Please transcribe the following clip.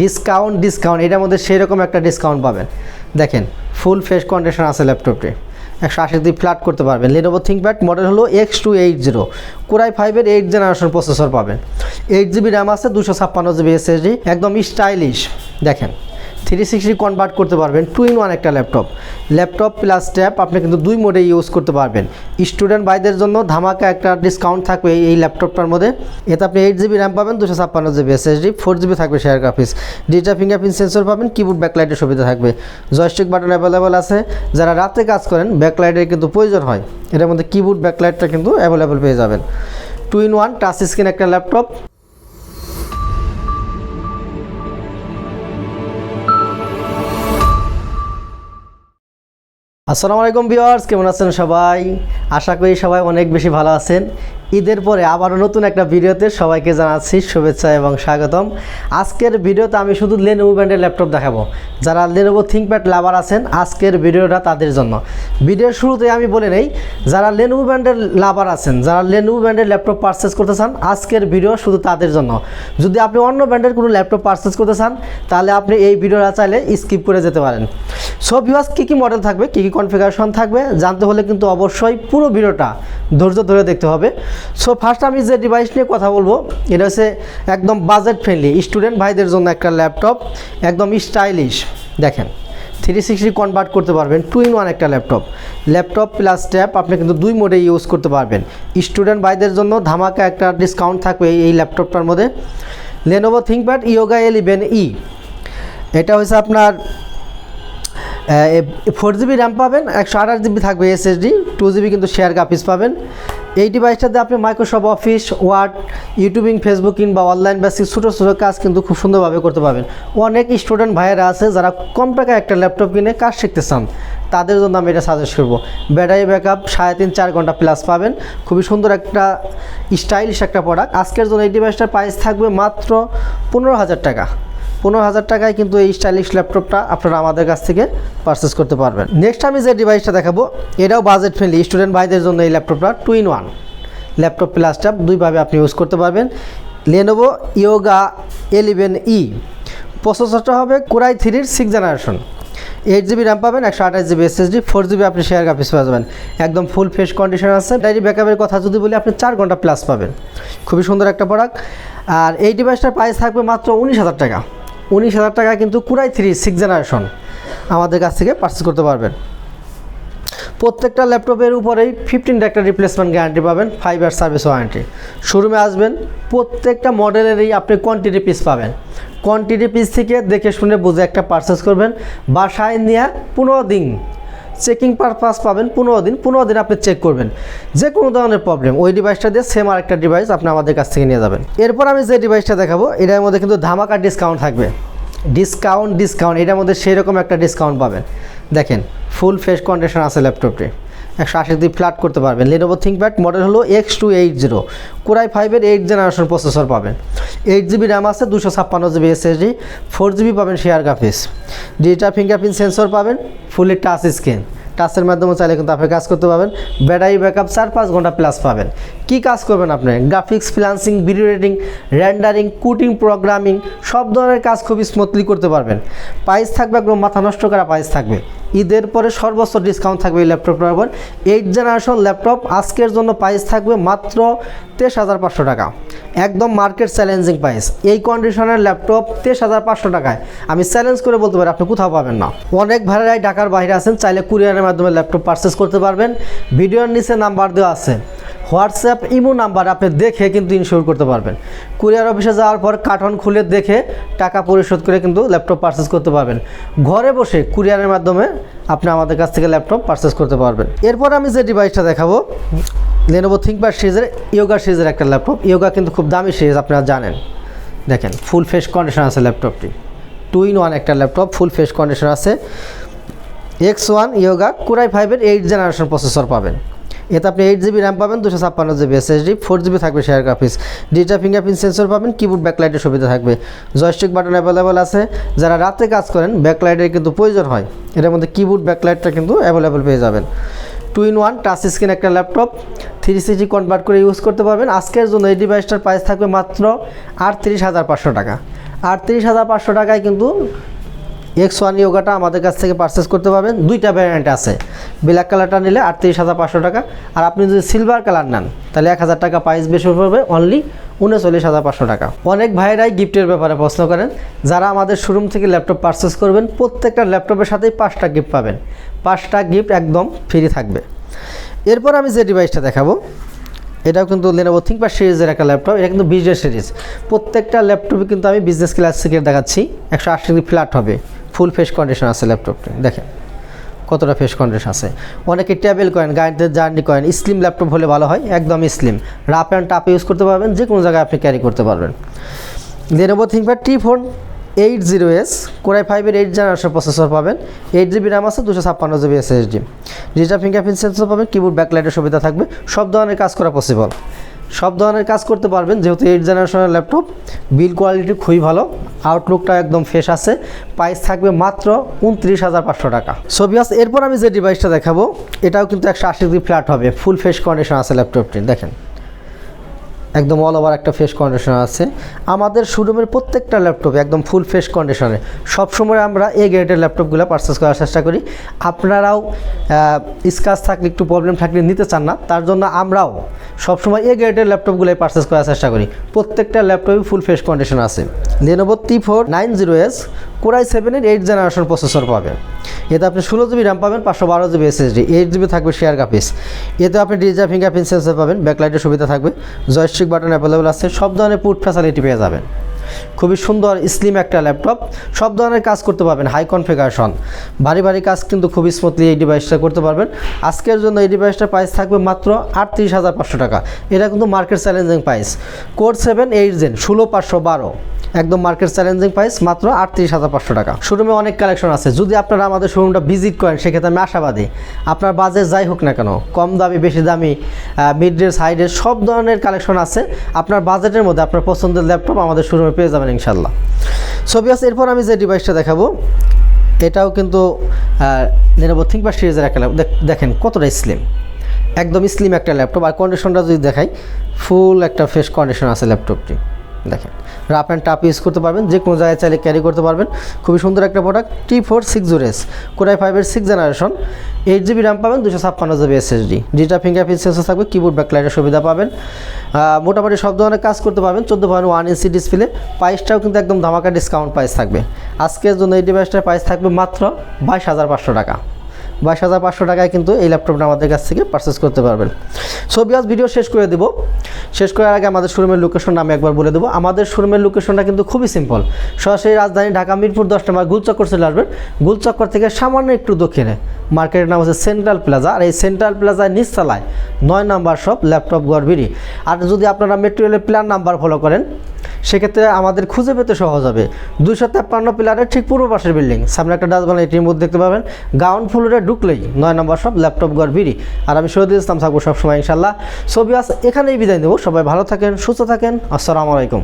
Discount discount এটার মধ্যে সেরকম একটা ডিসকাউন্ট পাবেন। দেখেন ফুল ফ্রেশ কন্ডিশন আছে ল্যাপটপটি একশো আশি দিয়ে ফ্ল্যাট করতে পারবেন লেনোভো থিঙ্কপ্যাড মডেল হলো X two eight zero core i ফাইভের এইট জেনারেশন প্রসেসর পাবেন। এইট জিবি র্যাম আছে, দুশো ছাপ্পান্ন জিবি এসএসডি একদম স্টাইলিশ দেখেন থ্রি সিক্সটি কনভার্ট করতে পারবেন টু ইন ওয়ান একটা ল্যাপটপ ল্যাপটপ প্লাস ট্যাব আপনি কিন্তু দুই মোডে ইউজ করতে পারবেন। স্টুডেন্ট ভাইদের জন্য ধামাকা একটা ডিসকাউন্ট থাকবে এই ল্যাপটপটার মধ্যে। এতে আপনি এইট জিবি র্যাম পাবেন দুশো ছাপ্পান্ন জিবি এসএসডি ফোর জিবি থাকবে share graphics digital fingerprint sensor পাবেন কিবোর্ড ব্যাকলাইটের সুবিধা থাকবে। জয়স্টিক বাটন অ্যাভেলেবেল আছে। যারা রাতে কাজ করেন ব্যাকলাইটের কিন্তু প্রয়োজন হয়। এটার মধ্যে কিবোর্ড ব্যাকলাইটটা কিন্তু অ্যাভেলেবেল পেয়ে যাবেন। Two in one touch screen একটা ল্যাপটপ আসসালামু আলাইকুম ভিউয়ার্স, কেমন আছেন সবাই? আশা করি সবাই অনেক বেশি ভালো আছেন। ঈদের পরে আবারও নতুন একটা ভিডিওতে সবাইকে জানাচ্ছি শুভেচ্ছা এবং স্বাগতম। আজকের ভিডিওতে আমি শুধু লেনোভো ব্র্যান্ডের ল্যাপটপ দেখাবো। যারা লেনোভো থিঙ্কপ্যাড লাভার আছেন, আজকের ভিডিওটা তাদের জন্য। ভিডিওর শুরুতে আমি বলে নেই, যারা লেনোভো ব্র্যান্ডের লাভার আছেন, যারা লেনোভো ব্র্যান্ডের ল্যাপটপ পারচেস করতে চান, আজকের ভিডিও শুধু তাদের জন্য। যদি আপনি অন্য ব্র্যান্ডের কোনো ল্যাপটপ পারচেস করতে চান, তাহলে আপনি এই ভিডিওটা চাইলে স্কিপ করে যেতে পারেন। সো ভিউয়ার্স কী কী মডেল থাকবে, কী কী কনফিগারেশন থাকবে, জানতে হলে কিন্তু অবশ্যই পুরো ভিডিওটা ধৈর্য ধরে দেখতে হবে। সো ফার্স্ট আমি যে ডিভাইস নিয়ে কথা বলব, এটা হচ্ছে একদম বাজেট ফ্রেন্ডলি স্টুডেন্ট ভাইদের জন্য একটা ল্যাপটপ একদম স্টাইলিশ দেখেন থ্রি সিক্সটি কনভার্ট করতে পারবেন টু ইন ওয়ান একটা ল্যাপটপ ল্যাপটপ প্লাস ট্যাব আপনি কিন্তু দুই মোডে ইউজ করতে পারবেন। স্টুডেন্ট ভাইদের জন্য ধামাকা একটা ডিসকাউন্ট থাকবে এই- ল্যাপটপটার মধ্যে। Lenovo ThinkPad Yoga eleven E এটা হচ্ছে আপনার ফোর জিবি র্যাম পাবেন, একশো আঠাশ জিবি থাকবে এসএসডি টু জিবি কিন্তু শেয়ার গ্রাফিক্স পাবেন। এই ডিভাইসটাতে আপনি Microsoft office word YouTubing Facebooking বা অনলাইন বেসিক ছোটো ছোটো কাজ কিন্তু খুব সুন্দরভাবে করতে পারবেন। অনেক স্টুডেন্ট ভাইয়েরা আছে যারা কম টাকায় একটা ল্যাপটপ কিনে কাজ শিখতে চান। তাদের জন্য আমি এটা সাজেস্ট করব। ব্যাটারি ব্যাকআপ সাড়ে তিন চার ঘণ্টা প্লাস পাবেন। খুবই সুন্দর একটা স্টাইলিশ একটা প্রোডাক্ট আজকের জন্য এই ডিভাইসটার প্রাইস থাকবে মাত্র পনেরো হাজার টাকা। পনেরো হাজার টাকায় কিন্তু এই স্টাইলিশ ল্যাপটপটা আপনারা আমাদের কাছ থেকে পারচেস করতে পারবেন। নেক্সট আমি যে ডিভাইসটা দেখাবো, এটাও বাজেট ফ্রেন্ডলি স্টুডেন্ট ভাইদের জন্য এই ল্যাপটপটা two in one laptop plus tab দুইভাবে আপনি ইউজ করতে পারবেন। লেনোভো ইয়োগা এলিভেন ই প্রসেসরটা হবে কোরাই থ্রির six generation eight GB RAM পাবেন, একশো আঠাশ জিবি এসএসডি ফোর জিবি আপনি শেয়ার গ্রাফিক্স পাওয়া যাবেন। একদম ফুল ফ্রেশ কন্ডিশন আছে। ডাইরি ব্যাকআপের কথা যদি বলি, আপনি চার ঘণ্টা প্লাস পাবেন। খুবই সুন্দর একটা প্রোডাক্ট আর এই ডিভাইসটার প্রাইস থাকবে মাত্র উনিশ হাজার টাকা। উনিশ হাজার টাকা কিন্তু কুড়াই থ্রি সিক্স জেনারেশন আমাদের কাছ থেকে পার্সেস করতে পারবেন। প্রত্যেকটা ল্যাপটপের উপরেই ফিফটিন একটা রিপ্লেসমেন্ট গ্যারান্টি পাবেন ফাইভ ইয়ার সার্ভিস ওয়ারেন্টি শোরুমে আসবেন, প্রত্যেকটা মডেলেরই আপনি কোয়ান্টিটি পিস পাবেন। কোয়ান্টিটি পিস থেকে দেখে শুনে বুঝে একটা পারচেস করবেন। বাসায় নিয়ে পনেরো দিন চেকিং পারপাস পাবেন, পনেরো দিন পনেরো দিন আপনি চেক করবেন। যে কোনো ধরনের প্রবলেম ওই ডিভাইসটা দিয়ে সেম আরেকটা ডিভাইস আপনি আমাদের কাছ থেকে নিয়ে যাবেন। এরপর আমি যে ডিভাইসটা দেখাবো, এটার মধ্যে কিন্তু ধামাকা ডিসকাউন্ট থাকবে। ডিসকাউন্ট ডিসকাউন্ট এটার মধ্যে সেরকম একটা ডিসকাউন্ট পাবেন। দেখেন ফুল ফেস কন্ডিশন আছে ল্যাপটপটি একশো আশি দিয়ে ফ্ল্যাট করতে পারবেন। লেনোভো থিঙ্কপ্যাড মডেল হলো X two eight zero core i ফাইভের এইট জেনারেশন প্রসেসর পাবেন। এইট জিবি র্যাম আছে দুশো ছাপ্পান্ন জিবি এসএসডি ফোর জিবি পাবেন share graphics digital fingerprint sensor পাবেন ফুলি টাচ স্ক্রিন টাচের মাধ্যমে চাইলে কিন্তু আপনি কাজ করতে পারবেন। ব্যাটারি ব্যাকআপ চার পাঁচ ঘণ্টা প্লাস পাবেন। কি কাজ করবেন আপনি? Graphics freelancing video editing rendering cutting programming সব ধরনের কাজ খুবই স্মুথলি করতে পারবেন। প্রাইস থাকবে, একদম মাথা নষ্ট করা প্রাইস থাকবে। ঈদের পরে সর্বোচ্চ ডিসকাউন্ট থাকবে এই ল্যাপটপটার উপর। এইট জেনারেশন ল্যাপটপ আজকের জন্য প্রাইস থাকবে মাত্র তেইশ হাজার পাঁচশো টাকা। একদম মার্কেট চ্যালেঞ্জিং প্রাইস এই কন্ডিশনের ল্যাপটপ তেইশ হাজার পাঁচশো টাকায়। আমি চ্যালেঞ্জ করে বলতে পারি, আপনি কোথাও পাবেন না। অনেক ভাড়ায় ঢাকার বাইরে আছেন, চাইলে কুরিয়ারের মাধ্যমে ল্যাপটপ পারচেস করতে পারবেন। ভিডিওর নিচে নাম্বার দেওয়া আছে। হোয়াটসঅ্যাপ, ইমো নাম্বার আপনি দেখে কিন্তু ইনশিওর করতে পারবেন। কুরিয়ার অফিসে যাওয়ার পর কার্টন খুলে দেখে টাকা পরিশোধ করে কিন্তু ল্যাপটপ পারচেস করতে পারবেন। ঘরে বসে কুরিয়ারের মাধ্যমে আপনি আমাদের কাছ থেকে ল্যাপটপ পারচেস করতে পারবেন। এরপর আমি যে ডিভাইসটা দেখাবো লেনোভো থিঙ্কপ্যাড সিরিজের ইয়োগা সিরিজের একটা ল্যাপটপ। ইয়োগা কিন্তু খুব দামি সিরিজ আপনারা জানেন। দেখেন ফুল ফেস কন্ডিশন আছে ল্যাপটপটি। টু ইন ওয়ান একটা ল্যাপটপ ফুল ফেস কন্ডিশন আছে। X one yoga core i ফাইভের এইট জেনারেশন প্রসেসর পাবেন। এতে আপনি এইট জিবি র্যাম পাবেন, দুশো ছাপ্পান্ন জিবি এসএসডি ফোর জিবি থাকবে share graphics digital fingerprint sensor পাবেন কিবোর্ড ব্যাকলাইটের সুবিধা থাকবে। জয়স্টিক বাটন অ্যাভেলেবেল আছে। যারা রাতে কাজ করেন ব্যাকলাইটের কিন্তু প্রয়োজন হয়। এটার মধ্যে কিবোর্ড ব্যাকলাইটটা কিন্তু অ্যাভেলেবেল পেয়ে যাবেন। Two in one touch screen একটা ল্যাপটপ থ্রি সিজি কনভার্ট করে ইউজ করতে পারবেন। আজকের জন্য এই ডিভাইসটার প্রাইস থাকবে মাত্র আটত্রিশ হাজার পাঁচশো টাকা। আটত্রিশ হাজার পাঁচশো টাকায় কিন্তু এক্স ওয়ান ইয়োগাটা আমাদের কাছ থেকে পারচেস করতে পারবেন। দুইটা ভ্যারিয়েন্ট আছে। ব্ল্যাক কালারটা নিলে আটত্রিশ হাজার পাঁচশো টাকা। আর আপনি যদি সিলভার কালার নেন, তাহলে এক হাজার টাকা প্রাইস বেশি পড়বে অনলি উনচল্লিশ হাজার পাঁচশো টাকা। অনেক ভাইরাই গিফটের ব্যাপারে প্রশ্ন করেন। যারা আমাদের শোরুম থেকে ল্যাপটপ পারচেস করবেন, প্রত্যেকটা ল্যাপটপের সাথেই পাঁচটা গিফট পাবেন। পাঁচটা গিফট একদম ফ্রি থাকবে। এরপর আমি যে ডিভাইসটা দেখাবো, এটাও কিন্তু লেনোভো থিঙ্কপ্যাড সিরিজের একটা ল্যাপটপ এটা কিন্তু বিজনেস সিরিজ। প্রত্যেকটা ল্যাপটপে কিন্তু আমি বিজনেস ক্লাস থেকে দেখাচ্ছি। একশো আশি ডিগ্রি ফ্ল্যাট হবে। ফুল ফেস কন্ডিশন আছে ল্যাপটপটি দেখেন। কতটা ফেস কন্ডিশন আছে? অনেকে ট্যাবেল করেন, গাড়িতে জার্নি করেন স্লিম ল্যাপটপ হলে ভালো হয়, একদম slim wrap and tap use করতে পারবেন যে কোনো জায়গায় আপনি ক্যারি করতে পারবেন। Lenovo ThinkPad T four eight zero S core i ফাইভের এইট জেনারেশন প্রসেসর পাবেন এইট জিবি র্যাম আছে, দুশো ছাপ্পান্ন GB SSD digital fingerprint sensor পাবেন কিবোর্ড ব্যাকলাইটের সুবিধা থাকবে, সব ধরনের কাজ করা পসিবল সব ধরনের কাজ করতে পারবেন, যেহেতু এইট জেনারেশনের ল্যাপটপ বিল কোয়ালিটি খুবই ভালো আউটলুকটা একদম ফ্রেশ আছে প্রাইস থাকবে মাত্র উনত্রিশ হাজার পাঁচশো টাকা। সোভিয়াস এরপর আমি যে ডিভাইসটা দেখাবো, এটাও কিন্তু একশো আশি ডিগ্রি ফ্ল্যাট হবে ফুল ফ্রেশ কন্ডিশন আছে ল্যাপটপটি দেখেন। একদম অল ওভার একটা ফ্রেশ কন্ডিশন আছে। আমাদের শোরুমের প্রত্যেকটা ল্যাপটপে একদম ফুল ফ্রেশ কন্ডিশনে সবসময় আমরা এ গ্রেডের ল্যাপটপগুলো পারচেস করার চেষ্টা করি। আপনারাও স্কাচ থাকলে, একটু প্রবলেম থাকলে নিতে চান না। তার জন্য আমরাও সবসময় এ গ্রেডের ল্যাপটপগুলোই পারচেস করার চেষ্টা করি। প্রত্যেকটা ল্যাপটপই ফুল ফ্রেশ কন্ডিশন আছে। Lenovo T four nine zero S core i সেভেনের এইট জেনারেশন প্রসেসর পাবেন। এতে আপনি ষোলো জিবি র্যাম পাবেন, পাঁচশো বারো জিবি এসএসডি এইট জিবি থাকবে শেয়ার কাপিস এতে আপনি ডিজিটাল ফিঙ্গারপ্রিন্ট সেন্সর পাবেন ব্যাকলাইটের সুবিধা থাকবে জয়স্টিক বাটন অ্যাভেলেবল আছে, সব ধরনের পুট ফ্যাসিলিটি পেয়ে যাবেন। খুবই সুন্দর স্লিম একটা ল্যাপটপ সব ধরনের কাজ করতে পারবেন হাই কনফিগারেশন ভারী ভারী কাজ কিন্তু খুব স্মুথলি এই ডিভাইসটা করতে পারবেন। আজকের জন্য এই ডিভাইসটার প্রাইস থাকবে মাত্র আটত্রিশ হাজার পাঁচশো টাকা। এটা কিন্তু market challenging price code seven eight gen ষোলো, পাঁচশো, বারো। একদম মার্কেট চ্যালেঞ্জিং প্রাইস মাত্র আটত্রিশ হাজার পাঁচশো টাকা। শোরুমে অনেক কালেকশন আছে। যদি আপনারা আমাদের শোরুমটা ভিজিট করেন, সেক্ষেত্রে আমি আশাবাদী। আপনার বাজেট যাই হোক না কেন, কম দামি, বেশি দামি মিড রেঞ্জ হাই রেঞ্জ সব ধরনের কালেকশন আছে। আপনার বাজেটের মধ্যে আপনার পছন্দের ল্যাপটপ আমাদের শোরুমে পেয়ে যাবেন ইনশাল্লাহ ছবি আছে এরপর আমি যে ডিভাইসটা দেখাবো, এটাও কিন্তু নেনোভো থিঙ্কপ্যাড সিরিজের একটা ল্যাপটপ দেখেন কতটা স্লিম একদম স্লিম একটা ল্যাপটপ আর কন্ডিশনটা যদি দেখাই ফুল একটা ফ্রেশ কন্ডিশন আছে ল্যাপটপটি দেখেন। রাফ অ্যান্ড টাপ ইউজ করতে পারবেন যে কোনো জায়গায় চাইলে ক্যারি করতে পারবেন। খুবই সুন্দর একটা product T four six zero S core i ফাইভের six generation eight GB RAM পাবেন দুশো ছাপ্পান্ন GB SSD digital fingerprint sensor থাকবে কিবোর্ড ব্যাকলাইটের সুবিধা পাবেন। মোটামুটি সব ধরনের কাজ করতে পারবেন, চোদ্দ পয়েন্ট ওয়ান ইঞ্চি ডিসপ্লে প্রাইসটাও কিন্তু একদম ধামাকা ডিসকাউন্ট প্রাইস থাকবে। আজকের জন্য এই ডিভাইসটার প্রাইস থাকবে মাত্র বাইশ হাজার পাঁচশো টাকা। বাইশ হাজার পাঁচশো টাকায় কিন্তু এই ল্যাপটপটা আমাদের কাছ থেকে পারচেস করতে পারবেন। ছবি আজ ভিডিও শেষ করে দেবো। শেষ করার আগে আমাদের শোরুমের লোকেশনটা আমি একবার বলে দেবো। আমাদের শোরুমের লোকেশনটা কিন্তু খুবই সিম্পল সরাসরি রাজধানী ঢাকা, মিরপুর দশ নম্বর গুলচক্কর চলে আসবেন। গুলচক্কর থেকে সামান্য একটু দক্ষিণে। মার্কেটের নাম হচ্ছে সেন্ট্রাল প্লাজা আর এই সেন্ট্রাল প্লাজায় নিচতলায় নয় নাম্বার শপ ল্যাপটপ গড়বিড়ি আর যদি আপনারা মেট্রো রেলের প্ল্যান নাম্বার ফলো করেন সেক্ষেত্রে আমাদের খুঁজে পেতে সহজ হবে। দুশো তেপ্পান্ন পিলারের ঠিক পূর্ব পাশের বিল্ডিং। সামনে একটা ডাস্টবিন এটির মধ্যে দেখতে পাবেন। গ্রাউন্ড ফ্লোরে ঢুকলেই নয় নম্বর সব ল্যাপটপ ঘর, বিড়ি। আর আমি শহীদুল ইসলাম থাকব সবসময় ইনশাল্লাহ ছবি আস এখানেই বিদায় দেবো সবাই ভালো থাকেন, সুস্থ থাকেন। আসসালামু আলাইকুম।